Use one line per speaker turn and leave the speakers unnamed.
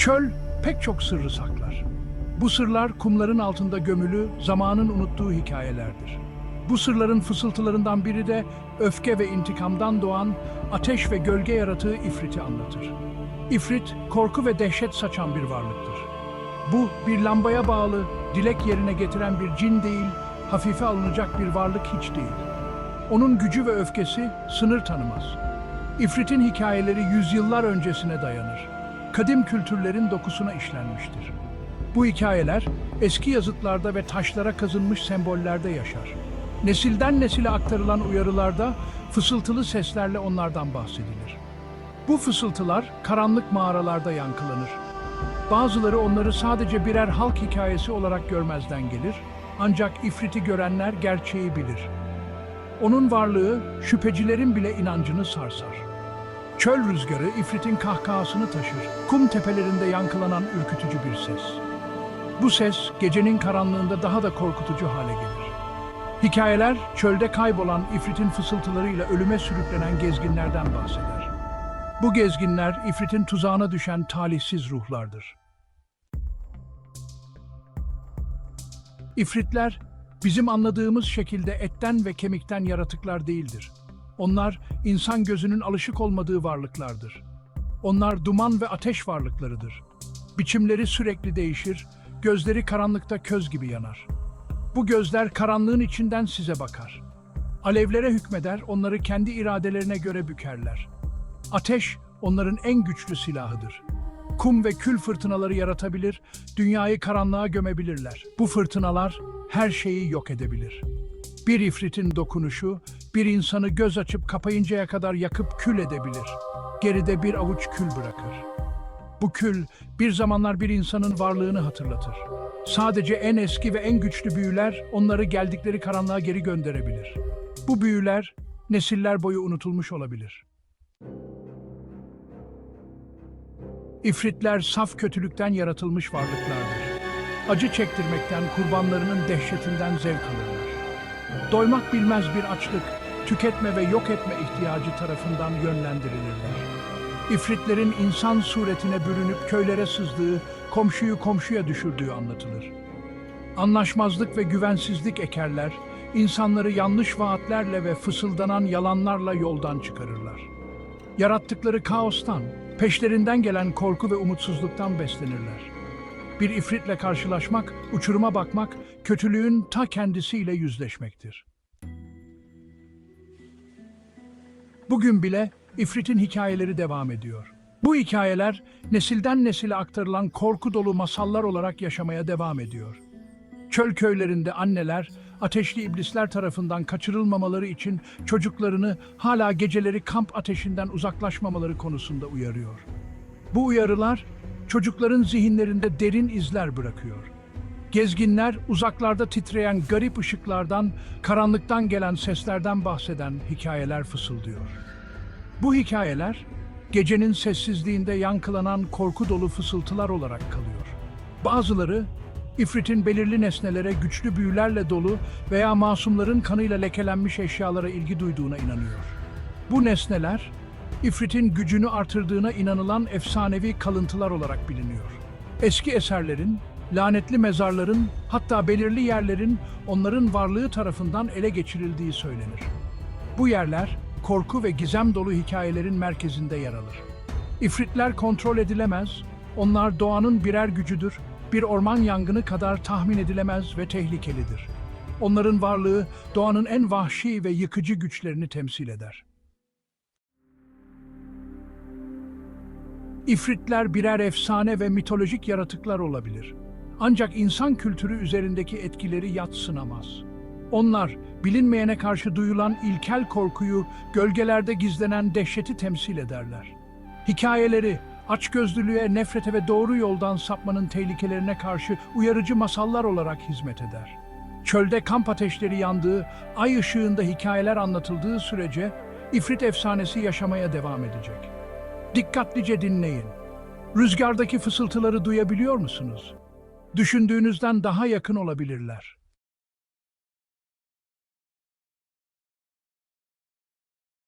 Çöl pek çok sırrı saklar. Bu sırlar kumların altında gömülü, zamanın unuttuğu hikayelerdir. Bu sırların fısıltılarından biri de öfke ve intikamdan doğan ateş ve gölge yaratığı İfrit'i anlatır. İfrit, korku ve dehşet saçan bir varlıktır. Bu, bir lambaya bağlı, dilek yerine getiren bir cin değil, hafife alınacak bir varlık hiç değil. Onun gücü ve öfkesi sınır tanımaz. İfrit'in hikayeleri yüzyıllar öncesine dayanır. Kadim kültürlerin dokusuna işlenmiştir. Bu hikayeler eski yazıtlarda ve taşlara kazınmış sembollerde yaşar. Nesilden nesile aktarılan uyarılarda fısıltılı seslerle onlardan bahsedilir. Bu fısıltılar karanlık mağaralarda yankılanır. Bazıları onları sadece birer halk hikayesi olarak görmezden gelir, ancak ifriti görenler gerçeği bilir. Onun varlığı şüphecilerin bile inancını sarsar. Çöl rüzgarı ifritin kahkahasını taşır, kum tepelerinde yankılanan ürkütücü bir ses. Bu ses gecenin karanlığında daha da korkutucu hale gelir. Hikayeler çölde kaybolan ifritin fısıltılarıyla ölüme sürüklenen gezginlerden bahseder. Bu gezginler ifritin tuzağına düşen talihsiz ruhlardır. İfritler bizim anladığımız şekilde etten ve kemikten yaratıklar değildir. Onlar insan gözünün alışık olmadığı varlıklardır. Onlar duman ve ateş varlıklarıdır. Biçimleri sürekli değişir, gözleri karanlıkta köz gibi yanar. Bu gözler karanlığın içinden size bakar. Alevlere hükmeder, onları kendi iradelerine göre bükerler. Ateş onların en güçlü silahıdır. Kum ve kül fırtınaları yaratabilir, dünyayı karanlığa gömebilirler. Bu fırtınalar her şeyi yok edebilir. Bir ifritin dokunuşu, bir insanı göz açıp kapayıncaya kadar yakıp kül edebilir. Geride bir avuç kül bırakır. Bu kül bir zamanlar bir insanın varlığını hatırlatır. Sadece en eski ve en güçlü büyüler onları geldikleri karanlığa geri gönderebilir. Bu büyüler nesiller boyu unutulmuş olabilir. İfritler saf kötülükten yaratılmış varlıklardır. Acı çektirmekten, kurbanlarının dehşetinden zevk alırlar. Doymak bilmez bir açlık, tüketme ve yok etme ihtiyacı tarafından yönlendirilirler. İfritlerin insan suretine bürünüp köylere sızdığı, komşuyu komşuya düşürdüğü anlatılır. Anlaşmazlık ve güvensizlik ekerler, insanları yanlış vaatlerle ve fısıldanan yalanlarla yoldan çıkarırlar. Yarattıkları kaostan, peşlerinden gelen korku ve umutsuzluktan beslenirler. Bir ifritle karşılaşmak, uçuruma bakmak, kötülüğün ta kendisiyle yüzleşmektir. Bugün bile ifritin hikayeleri devam ediyor. Bu hikayeler nesilden nesile aktarılan korku dolu masallar olarak yaşamaya devam ediyor. Çöl köylerinde anneler ateşli iblisler tarafından kaçırılmamaları için çocuklarını hala geceleri kamp ateşinden uzaklaşmamaları konusunda uyarıyor. Bu uyarılar çocukların zihinlerinde derin izler bırakıyor. Gezginler uzaklarda titreyen garip ışıklardan, karanlıktan gelen seslerden bahseden hikayeler fısıldıyor. Bu hikayeler gecenin sessizliğinde yankılanan korku dolu fısıltılar olarak kalıyor. Bazıları İfrit'in belirli nesnelere güçlü büyülerle dolu veya masumların kanıyla lekelenmiş eşyalara ilgi duyduğuna inanıyor. Bu nesneler, İfrit'in gücünü artırdığına inanılan efsanevi kalıntılar olarak biliniyor. Eski eserlerin, lanetli mezarların, hatta belirli yerlerin onların varlığı tarafından ele geçirildiği söylenir. Bu yerler, korku ve gizem dolu hikayelerin merkezinde yer alır. İfritler kontrol edilemez, onlar doğanın birer gücüdür, bir orman yangını kadar tahmin edilemez ve tehlikelidir. Onların varlığı doğanın en vahşi ve yıkıcı güçlerini temsil eder. İfritler birer efsane ve mitolojik yaratıklar olabilir. Ancak insan kültürü üzerindeki etkileri yatsınamaz. Onlar, bilinmeyene karşı duyulan ilkel korkuyu, gölgelerde gizlenen dehşeti temsil ederler. Hikayeleri, açgözlülüğe, nefrete ve doğru yoldan sapmanın tehlikelerine karşı uyarıcı masallar olarak hizmet eder. Çölde kamp ateşleri yandığı, ay ışığında hikayeler anlatıldığı sürece İfrit efsanesi yaşamaya devam edecek. Dikkatlice dinleyin. Rüzgardaki fısıltıları duyabiliyor musunuz? Düşündüğünüzden daha yakın olabilirler.